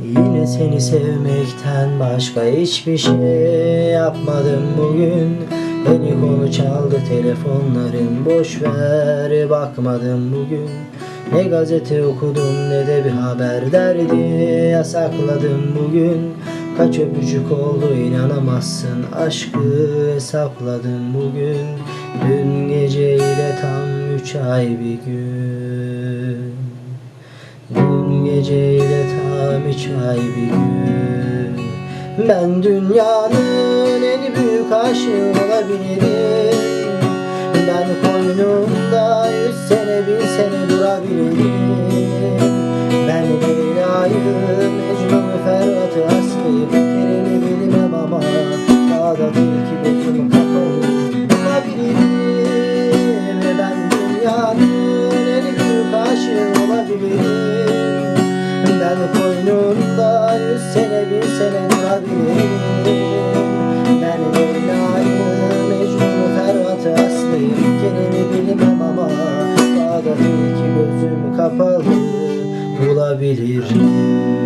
Yine seni sevmekten başka hiçbir şey yapmadım bugün. Beni konu çaldı telefonlarım boş ver bakmadım bugün. Ne gazete okudum ne de bir haber derdi yasakladım bugün. Kaç öpücük oldu inanamazsın aşkı hesapladım bugün. Dün geceyle tam üç ay bir gün geceyle tam üç ay bir gün. Ben dünyanın en büyük aşığı olabilirim. Ben koynumda yüz sene bin sene durabilirim. Ben Leyla'yı, Mecnun'u, Ferhat'ı, Aslı'yı Kerem'i bilmem ama Dağda tilki gözüm kapalı olabilirim. Ben dünyanın en büyük aşığı olabilirim Ben koynumda yüz sene bir sene durabilirim Ben Leyla'yı, Mecnun'u, Ferhat'ı, Aslı'yı Kerem'i bilmem ama Dağda tilki gözüm kapalı. Bulabilirim